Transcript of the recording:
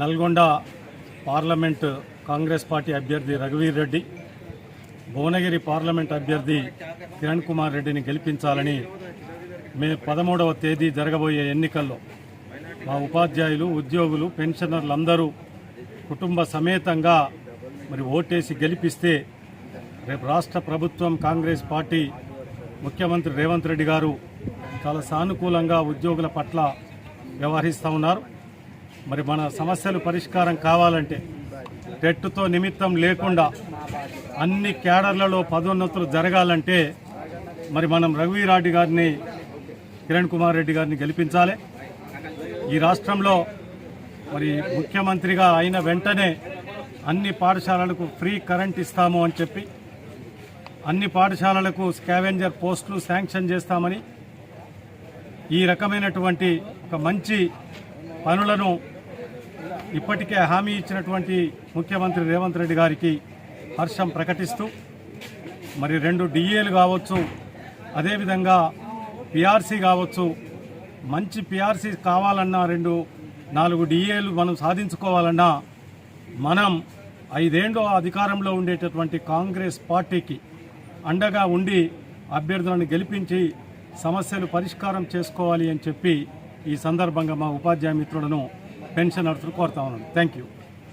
Nalgonda parliament Congress party అభ్యర్థి రఘువీర్ Reddy Bhuvanagiri parliament అభ్యర్థి కిరణ్ కుమార్ రెడ్డిని గెలిపించాలని మే పదమూడవ తేదీ జరగబోయే ఎన్నికల్లో మా ఉపాధ్యాయులు ఉద్యోగులు పెన్షనర్లు అందరూ కుటుంబ సమేతంగా మరి ఓటేసి గెలిపిస్తే రేపు రాష్ట్ర ప్రభుత్వం కాంగ్రెస్ పార్టీ ముఖ్యమంత్రి రేవంత్ రెడ్డి గారు చాలా సానుకూలంగా ఉద్యోగుల పట్ల వ్యవహరిస్తూ ఉన్నారు. మరి మన సమస్యలు పరిష్కారం కావాలంటే టెట్టుతో నిమిత్తం లేకుండా అన్ని క్యాడర్లలో పదోన్నతులు జరగాలంటే మరి మనం రఘువీరాడ్డి గారిని కిరణ్ కుమార్ రెడ్డి గారిని గెలిపించాలి. ఈ రాష్ట్రంలో మరి ముఖ్యమంత్రిగా అయిన వెంటనే అన్ని పాఠశాలలకు ఫ్రీ కరెంట్ ఇస్తాము అని చెప్పి అన్ని పాఠశాలలకు స్కావెంజర్ పోస్టులు శాంక్షన్ చేస్తామని ఈ రకమైనటువంటి ఒక మంచి పనులను ఇప్పటికే హామీ ఇచ్చినటువంటి ముఖ్యమంత్రి రేవంత్ రెడ్డి గారికి హర్షం ప్రకటిస్తూ మరి రెండు డిఏలు కావచ్చు అదేవిధంగా పిఆర్సీ కావచ్చు మంచి పిఆర్సీ కావాలన్నా రెండు నాలుగు డిఏలు మనం సాధించుకోవాలన్నా మనం ఐదేండ్లు అధికారంలో ఉండేటటువంటి కాంగ్రెస్ పార్టీకి అండగా ఉండి అభ్యర్థులను గెలిపించి సమస్యలు పరిష్కారం చేసుకోవాలి అని చెప్పి ఈ సందర్భంగా మా ఉపాధ్యాయ మిత్రులను పెన్షనర్స్ను కోరుతా ఉన్నాను. Thank you